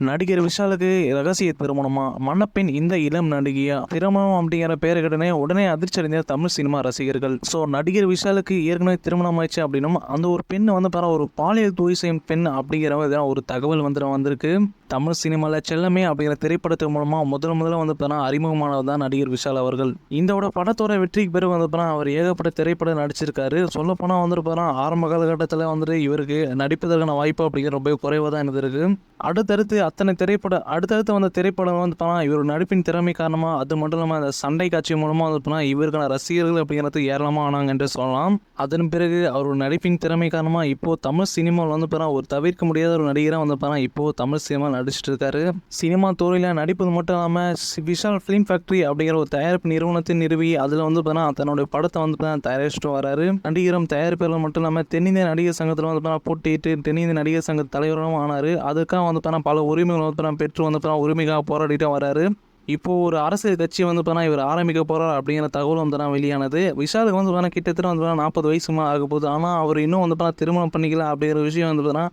நடிகர் விஷாலுக்கு ரகசிய திருமணமா மணப்பெண் இந்த இளம் நடிகையா திருமணம் அப்படிங்கிற பேரை கிட்டனே உடனே அதிர்ச்சி அடைந்த தமிழ் சினிமா ரசிகர்கள். ஸோ நடிகர் விஷாலுக்கு ஏற்கனவே திருமணம் ஆயிடுச்சு அப்படின்னும் அந்த ஒரு பெண் வந்து பாரு ஒரு பாலியல் தூய் செய்யும் பெண் அப்படிங்கிற ஒரு தகவல் வந்து வந்திருக்கு. தமிழ் சினிமாவில் செல்லமே அப்படிங்கிற திரைப்படத்தின் மூலமாக முதல் முதல்ல வந்து பார்த்தா அறிமுகமானவர் தான் நடிகர் விஷால் அவர்கள். இந்தோட படத்தோட வெற்றிக்கு பிறகு வந்து பார்த்தா அவர் ஏகப்பட்ட திரைப்படம் நடிச்சிருக்காரு. சொல்லப்போனால் வந்துட்டு பார்த்தா ஆரம்ப காலகட்டத்தில் வந்துட்டு இவருக்கு நடிப்பதற்கான வாய்ப்பு அப்படிங்கிற ரொம்ப குறைவாக தான் இருந்திருக்கு. அடுத்தடுத்து அத்தனை திரைப்படம் அடுத்தடுத்து வந்த திரைப்படம் வந்து பார்த்தா இவர் நடிப்பின் திறமை காரணமாக அது மட்டும் இல்லாமல் அந்த சண்டை காட்சி மூலமாக வந்து பார்த்தா இவருக்கான ரசிகர்கள் அப்படிங்கிறது ஏராளமாக ஆனாங்க என்று சொல்லலாம். அதன் பிறகு அவர் நடிப்பின் திறமை காரணமாக இப்போது தமிழ் சினிமாவில் வந்து பார்த்தா ஒரு தவிர்க்க முடியாத ஒரு நடிகராக வந்து பார்த்தா இப்போது தமிழ் சினிமா நடிச்சிட்டு இருக்காரு. சினிமா துறையில் நடிப்பது மட்டும் இல்லாமல் விஷால் ஃபிலிம் ஃபேக்ட்ரி அப்படிங்கிற ஒரு தயாரிப்பு நிறுவனத்தை நிறுவி அதில் வந்து பார்த்தா தன்னுடைய படத்தை வந்து பார்த்தா தயாரிச்சுட்டு வராரு. நடிகரும் தயாரிப்பாளர் மட்டும் இல்லாமல் தென்னிந்திய நடிகர் சங்கத்தில் வந்து பார்த்தா போட்டியிட்டு தென்னிந்திய நடிகர் சங்க தலைவரும் ஆனார். அதுக்காக வந்து பார்த்தா பல உரிமைகள் வந்து நான் பெற்று வந்து பார்த்தா உரிமைக்காக போராடிட்டு வராரு. இப்போது ஒரு அரசியல் கட்சி வந்து பார்த்தா இவர் ஆரம்பிக்க போகிறார் அப்படிங்கிற தகவல் வந்து தான் வெளியானது. விஷாலுக்கு வந்து பார்த்தா கிட்டத்தட்ட வந்து பார்த்தா நாற்பது வயசுமா ஆக போகுது. ஆனால் அவர் இன்னும் வந்து பார்த்தா திருமணம் பண்ணிக்கலாம் அப்படிங்கிற விஷயம் வந்து பார்த்தா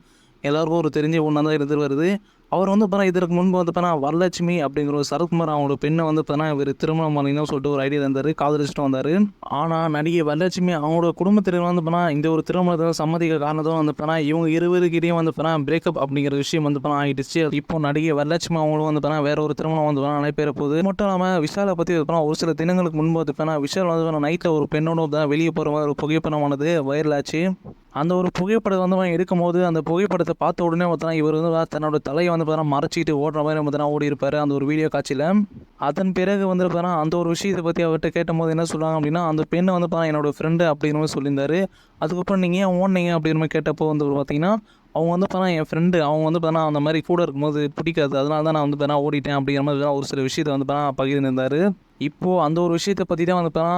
எல்லாருக்கும் ஒரு தெரிஞ்ச ஒன்றா தான் இருந்துட்டு வருது. அவர் வந்து பார்த்தா இதற்கு முன்பு வந்து பார்த்தா வரலட்சுமி அப்படிங்கிற ஒரு சரத்குமார் அவங்களோட பெண்ணை வந்து பார்த்தா இவர் திருமணம் பண்ணிங்கன்னு சொல்லிட்டு ஒரு ஐடியா தந்தார் காதலிச்சுட்டு வந்தார் ஆனால் நடிகை வரலட்சுமி அவங்களோட குடும்பத்தினர் வந்து பார்த்தா இந்த ஒரு திருமணத்தை சம்மதிக்க காரணத்தும் வந்து பார்த்தா இவங்க இருவருக்கிட்டையும் வந்து பார்த்தா பிரேக்கப் அப்படிங்கிற விஷயம் வந்து பார்த்தா ஆகிடுச்சு இப்போ நடிகை வரலட்சுமி அவங்களும் வந்து பார்த்தா வேற ஒரு திருமணம் வந்து பார்த்தா நடைபெற போகுது மட்டும் இல்லாமல் விஷாலை பற்றி வந்து ஒரு சில தினங்களுக்கு முன்பு வந்து பார்த்தா விஷால் வந்து நைட்டில் ஒரு பெண்ணோட தான் வெளியே போகிற ஒரு புகைப்படமானது வைரல் ஆச்சு அந்த ஒரு புகைப்படத்தை வந்து அவன் எடுக்கும்போது அந்த புகைப்படத்தை பார்த்த உடனே பார்த்தா இவர் வந்து தன்னோட தலையை வந்து பார்த்தா மறைச்சிட்டு ஓடுற மாதிரி பார்த்தீங்கன்னா ஓடி இருப்பார் அந்த ஒரு வீடியோ காட்சியில். அதன் பிறகு வந்து பார்த்தா அந்த ஒரு விஷயத்தை பற்றி அவர்கிட்ட கேட்டபோது என்ன சொல்லுவாங்க அப்படின்னா அந்த பெண்ணை வந்து பார்த்தா என்னோடய ஃப்ரெண்டு அப்படிங்கிற மாதிரி சொல்லியிருந்தாரு. அதுக்கப்புறம் நீங்கள் ஏன் ஓடினீங்க அப்படிங்கிற மாதிரி கேட்டப்போ வந்து பார்த்தீங்கன்னா அவங்க வந்து பார்த்தா என் ஃப்ரெண்டு அவங்க வந்து பார்த்தா அந்த மாதிரி கூட இருக்கும்போது பிடிக்காது. அதனால தான் நான் வந்து பார்த்தா ஓடிட்டேன் அப்படிங்கிற மாதிரி ஒரு சில விஷயத்தை வந்து பார்த்தா பகிர்ந்திருந்தார். இப்போது அந்த ஒரு விஷயத்தை பற்றி தான் வந்து பார்த்தா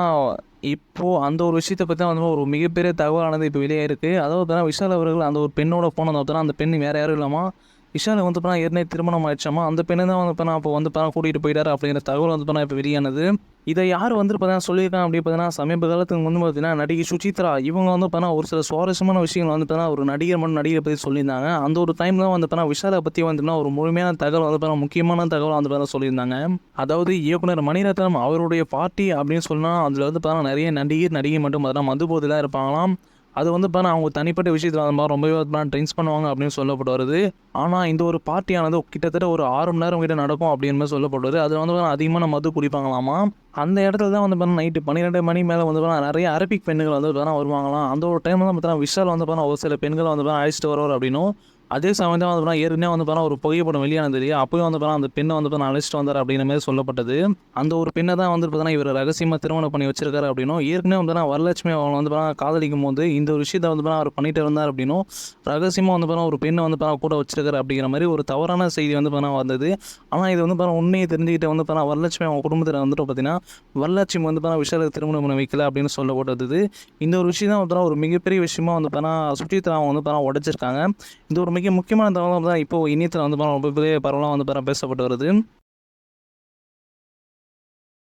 இப்போது அந்த ஒரு விஷயத்தை பற்றி தான் வந்து ஒரு மிகப்பெரிய தகவலானது இப்போ வெளியே இருக்குது அதாவது பார்த்தா விஷால் அவர்கள் அந்த ஒரு பெண்ணோட போன பார்த்தா அந்த பெண் வேறு யாரும் இல்லாமல் விஷாலுக்கு வந்து பார்த்தா ஏற்கனவே திருமணம் ஆயிடுச்சாமா அந்த பெண்ணை தான் வந்து பார்த்தா அப்போ வந்து பார்த்தா கூட்டிகிட்டு போயிட்டாரு அப்படிங்கிற தகவல் வந்து பார்த்தா இப்போ வெளியானது இதை யார் வந்து பார்த்தீங்கன்னா சொல்லியிருக்காங்க அப்படி பார்த்தீங்கன்னா சமீப காலத்துக்கு வந்து பார்த்தீங்கன்னா நடிகை சுச்சித்ரா இவங்க வந்து பார்த்தீங்கன்னா ஒரு சில சுவாரஸ்யமான விஷயங்கள் வந்து பார்த்தீங்கன்னா ஒரு நடிகர் மட்டும் நடிகரை பற்றி சொல்லியிருந்தாங்க அந்த ஒரு டைம் தான் வந்து பார்த்தீங்கன்னா விஷாலை பற்றி வந்துன்னா ஒரு முழுமையான தகவல் வந்து பார்த்தீங்கன்னா முக்கியமான தகவல் வந்து பார்த்தீங்கன்னா சொல்லியிருந்தாங்க அதாவது இயக்குனர் மணிரத்னம் அவருடைய பார்ட்டி அப்படின்னு சொன்னால் அதில் வந்து பார்த்தீங்கன்னா நிறைய நடிகர் நடிகை மட்டும் பார்த்தீங்கன்னா மதுபோதையில் இருப்பாங்களாம் அது வந்து பார்த்தா அவங்க தனிப்பட்ட விஷயத்தில் அந்த மாதிரி ரொம்பவே வந்து ட்ரெயின்ஸ் பண்ணுவாங்க அப்படின்னு சொல்லப்பட்டு வருது ஆனால் இந்த ஒரு பார்ட்டியானது கிட்டத்தட்ட ஒரு ஆறு மணி நேரம் கிட்ட நடக்கும் அப்படின்னு மாதிரி சொல்லப்பட்டு வருது அது வந்து அதிகமான மது குடிப்பாங்களாமா? அந்த இடத்துல தான் வந்து பார்த்தா நைட்டு பன்னிரெண்டு மணி மேலே வந்து பார்த்தா நிறைய அரபிக் பெண்கள் வந்து பார்த்தா வருவாங்களாம். அந்த ஒரு டைமில் தான் பார்த்தா விஷால் வந்து பார்த்தா ஒரு சில பெண்களை வந்து பார்த்தா அழைச்சிட்டு வருவார் அப்படின்னும். அதே சமயம் தான் வந்து பார்த்தா ஏற்கனவே வந்து பார்த்தா ஒரு புகைப்படம் வெளியானது இல்லையா அப்போயும் வந்து பார்த்தா அந்த பெண்ணை வந்து பார்த்தா அழைச்சிட்டு வந்தார் அப்படிங்கிற மாதிரி சொல்லப்பட்டது அந்த ஒரு பெண்ணை தான் வந்து பார்த்தா இவர் ரகசியமாக திருமணம் பண்ணி வச்சிருக்காரு அப்படின்னும் ஏற்கனவே வந்து பார்த்தா வரலட்சுமி அவங்க வந்து பார்த்தா காதலிக்கும் போது இந்த ஒரு விஷயத்தை வந்து பார்த்தா அவர் பண்ணிட்டு இருந்தார் அப்படின்னும் ரகசியமாக வந்து பார்த்தா ஒரு பெண்ணை வந்து பார்த்தா கூட வச்சிருக்காரு அப்படிங்கிற மாதிரி ஒரு தவறான செய்தி வந்து பார்த்தா வந்தது ஆனால் இது வந்து பார்த்தா உண்மையை தெரிஞ்சுக்கிட்டு வந்து பார்த்தா வரலட்சுமி அவங்க குடும்பத்தில் வந்துட்டு பார்த்தீங்கன்னா வரலட்சுமி வந்து பார்த்தா விஷயத்தை திருமணம் பண்ண வைக்கல அப்படின்னு சொல்லப்பட்டது இந்த ஒரு விஷயம் தான் வந்து பார்த்தா ஒரு மிகப்பெரிய விஷயமா வந்து பார்த்தா சுற்றித்ரா அவங்க வந்து பார்த்தா உடைச்சிருக்காங்க இந்த ஒரு மிக முக்கியமான தகவல் தான் இப்போ இணையத்தில் வந்து பார்த்தா ரொம்ப பெரிய பரவலாக வந்து பேசப்பட்டு வருது.